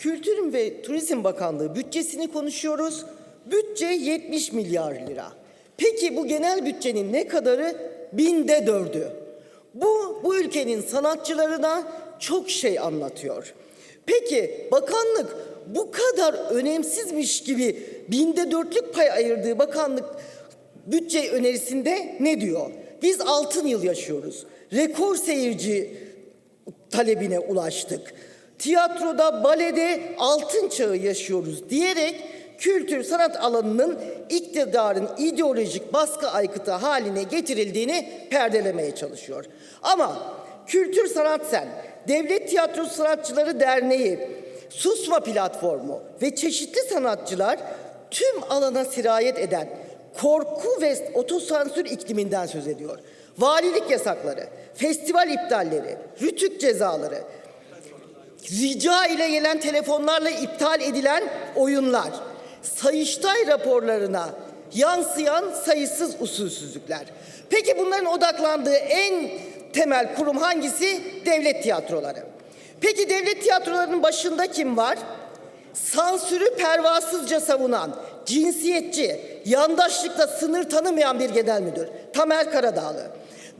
Kültür ve Turizm Bakanlığı bütçesini konuşuyoruz. Bütçe 70 milyar lira. Peki bu genel bütçenin ne kadarı? Binde dördü. Bu, bu ülkenin sanatçılarına çok şey anlatıyor. Peki bakanlık bu kadar önemsizmiş gibi binde dörtlük pay ayırdığı bakanlık bütçe önerisinde ne diyor? Biz altın yıl yaşıyoruz. Rekor seyirci talebine ulaştık. Tiyatroda, balede altın çağı yaşıyoruz diyerek kültür sanat alanının iktidarın ideolojik baskı aykıtı haline getirildiğini perdelemeye çalışıyor. Ama Kültür Sanat Sen, Devlet Tiyatrosu Sanatçıları Derneği, Susma Platformu ve çeşitli sanatçılar tüm alana sirayet eden korku ve otosansür ikliminden söz ediyor. Valilik yasakları, festival iptalleri, rütük cezaları, rica ile gelen telefonlarla iptal edilen oyunlar, Sayıştay raporlarına yansıyan sayısız usulsüzlükler. Peki bunların odaklandığı en temel kurum hangisi? Devlet tiyatroları. Peki devlet tiyatrolarının başında kim var? Sansürü pervasızca savunan, cinsiyetçi, yandaşlıkla sınır tanımayan bir genel müdür. Tamer Karadağlı.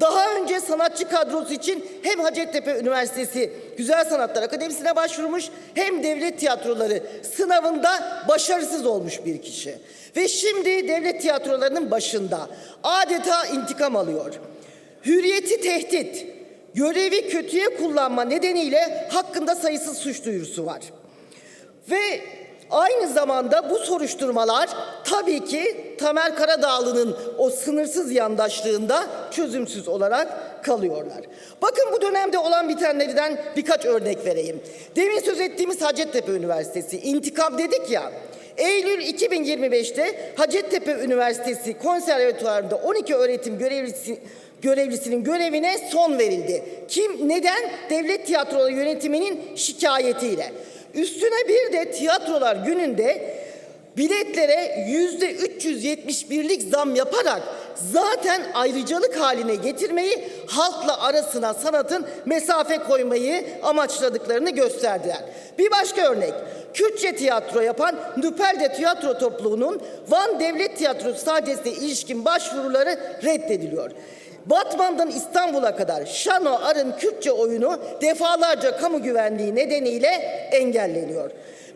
Daha önce sanatçı kadrosu için hem Hacettepe Üniversitesi Güzel Sanatlar Akademisi'ne başvurmuş hem devlet tiyatroları sınavında başarısız olmuş bir kişi. Ve şimdi devlet tiyatrolarının başında adeta intikam alıyor. Hürriyeti tehdit, görevi kötüye kullanma nedeniyle hakkında sayısız suç duyurusu var. Ve aynı zamanda bu soruşturmalar tabii ki Tamer Karadağlı'nın o sınırsız yandaşlığında çözümsüz olarak kalıyorlar. Bakın bu dönemde olan bitenlerden birkaç örnek vereyim. Demin söz ettiğimiz Hacettepe Üniversitesi intikam dedik ya. Eylül 2025'te Hacettepe Üniversitesi Konservatuvarı'nda 12 öğretim görevlisi görevlisinin görevine son verildi. Kim neden? Devlet tiyatroları yönetiminin şikayetiyle. Üstüne bir de tiyatrolar gününde biletlere yüzde 371'lik zam yaparak zaten ayrıcalık haline getirmeyi halkla arasına sanatın mesafe koymayı amaçladıklarını gösterdiler. Bir başka örnek. Kürtçe tiyatro yapan Nüpelde Tiyatro Topluluğu'nun Van Devlet Tiyatrosu sadesine ilişkin başvuruları reddediliyor. Batman'dan İstanbul'a kadar Şano Arın Kürtçe oyunu defalarca kamu güvenliği nedeniyle engelleniyor.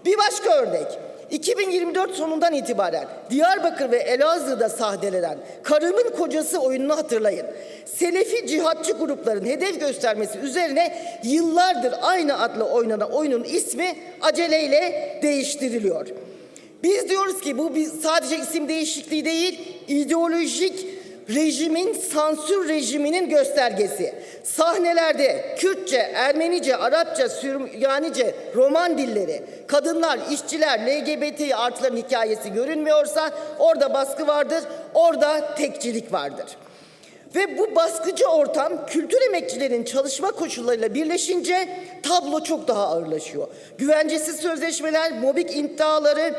Bir başka örnek. 2024 sonundan itibaren Diyarbakır ve Elazığ'da sahnelenen Karımın Kocası oyununu hatırlayın. Selefi cihatçı grupların hedef göstermesi üzerine yıllardır aynı adla oynanan oyunun ismi aceleyle değiştiriliyor. Biz diyoruz ki bu sadece isim değişikliği değil, ideolojik rejimin, sansür rejiminin göstergesi. Sahnelerde Kürtçe, Ermenice, Arapça, Süryanice, Roman dilleri, kadınlar, işçiler, LGBT artıların hikayesi görünmüyorsa orada baskı vardır, orada tekçilik vardır. Ve bu baskıcı ortam kültür emekçilerin çalışma koşullarıyla birleşince tablo çok daha ağırlaşıyor. Güvencesiz sözleşmeler, mobbing iddiaları,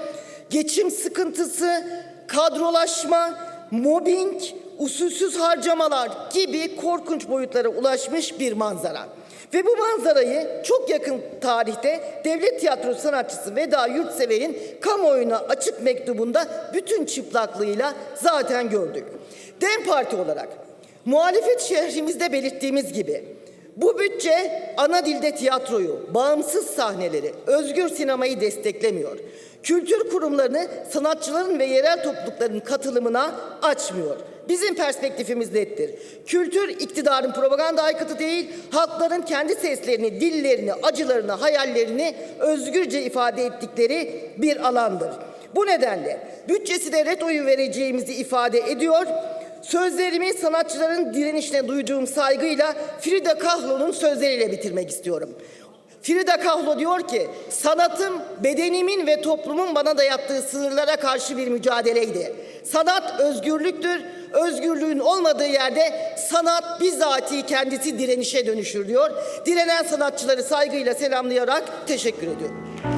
geçim sıkıntısı, kadrolaşma, mobbing, usulsüz harcamalar gibi korkunç boyutlara ulaşmış bir manzara. Ve bu manzarayı çok yakın tarihte devlet tiyatrosu sanatçısı Veda Yurtsever'in kamuoyuna açık mektubunda bütün çıplaklığıyla zaten gördük. DEM Parti olarak muhalefet şehrimizde belirttiğimiz gibi bu bütçe ana dilde tiyatroyu, bağımsız sahneleri, özgür sinemayı desteklemiyor. Kültür kurumlarını sanatçıların ve yerel toplulukların katılımına açmıyor. Bizim perspektifimiz nettir. Kültür iktidarın propaganda aykıtı değil, halkların kendi seslerini, dillerini, acılarını, hayallerini özgürce ifade ettikleri bir alandır. Bu nedenle bütçesi de ret oyu vereceğimizi ifade ediyor. Sözlerimi sanatçıların direnişine duyduğum saygıyla Frida Kahlo'nun sözleriyle bitirmek istiyorum. Frida Kahlo diyor ki, sanatım bedenimin ve toplumun bana dayattığı sınırlara karşı bir mücadeleydi. Sanat özgürlüktür, özgürlüğün olmadığı yerde sanat bizatihi kendisi direnişe dönüşür diyor. Direnen sanatçıları saygıyla selamlayarak teşekkür ediyorum.